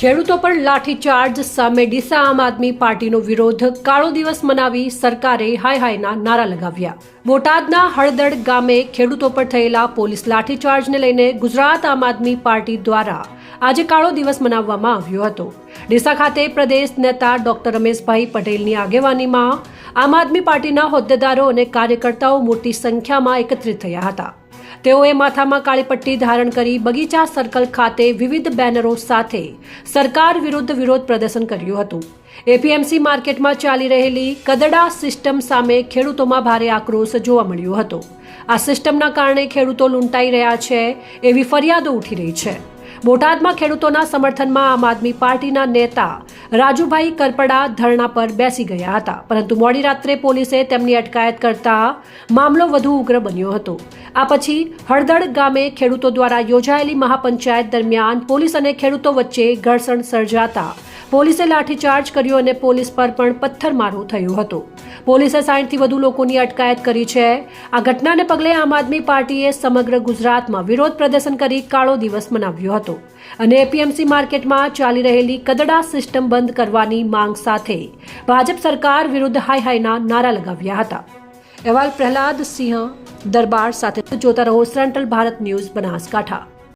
ખેડૂતો પર લાઠીચાર્જ સામે ડીસા આમ આદમી પાર્ટીનો વિરોધ કાળો દિવસ મનાવી સરકારે હાય હાયના નારા લગાવ્યા. બોટાદના હળદડ ગામે ખેડૂતો પર થયેલા પોલીસ લાઠીચાર્જને લઈને ગુજરાત આમ આદમી પાર્ટી દ્વારા આજે કાળો દિવસ મનાવવામાં આવ્યો હતો. ડીસા ખાતે પ્રદેશ નેતા ડોક્ટર રમેશભાઈ પટેલની આગેવાનીમાં આમ આદમી પાર્ટીના હોદ્દેદારો અને કાર્યકર્તાઓ મોટી સંખ્યામાં એકત્રિત થયા હતા. તેઓએ માથામાં કાળી પટ્ટી ધારણ કરી બગીચા સર્કલ ખાતે વિવિધ બેનરો સાથે સરકાર વિરુદ્ધ વિરોધ પ્રદર્શન કર્યું હતું. એપીએમસી માર્કેટમાં ચાલી રહેલી કદડા સિસ્ટમ સામે ખેડૂતોમાં ભારે આક્રોશ જોવા મળ્યો હતો. આ સિસ્ટમના કારણે ખેડૂતો લૂંટાઈ રહ્યા છે એવી ફરિયાદો ઉઠી રહી છે. બોટાદમાં ખેડૂતોના સમર્થનમાં આમ આદમી પાર્ટીના નેતા રાજુભાઈ કરપડા ધરણા પર બેસી ગયા હતા. પરંતુ મોડી રાત્રે પોલીસે તેમની અટકાયત કરતા મામલો વધુ ઉગ્ર બન્યો હતો. આ પછી હળદડ ગામે ખેડૂતો દ્વારા યોજાયેલી મહાપંચાયત દરમિયાન પોલીસ અને ખેડૂતો વચ્ચે ઘર્ષણ સર્જાતા. પોલીસે લાઠીચાર્જ કર્યો અને પોલીસ પર પણ પથ્થરમારો થયો હતો. પોલીસે સાઠથી વધુ લોકોની અટકાયત કરી છે. આ ઘટનાને પગલે આમ આદમી પાર્ટીએ સમગ્ર ગુજરાતમાં વિરોધ પ્રદર્શન કરી કાળો દિવસ મનાવ્યો હતો અને એપીએમસી માર્કેટમાં ચાલી રહેલી કદડા સિસ્ટમ બંધ કરવાની માંગ સાથે ભાજપ સરકાર વિરુદ્ધ હાય હાયના નારા લગાવ્યા હતા. અહેવાલ પ્રહલાદ સિંહ દરબાર સાથે જોતા રહો સેન્ટ્રલ ભારત ન્યૂઝ બનાસકાંઠા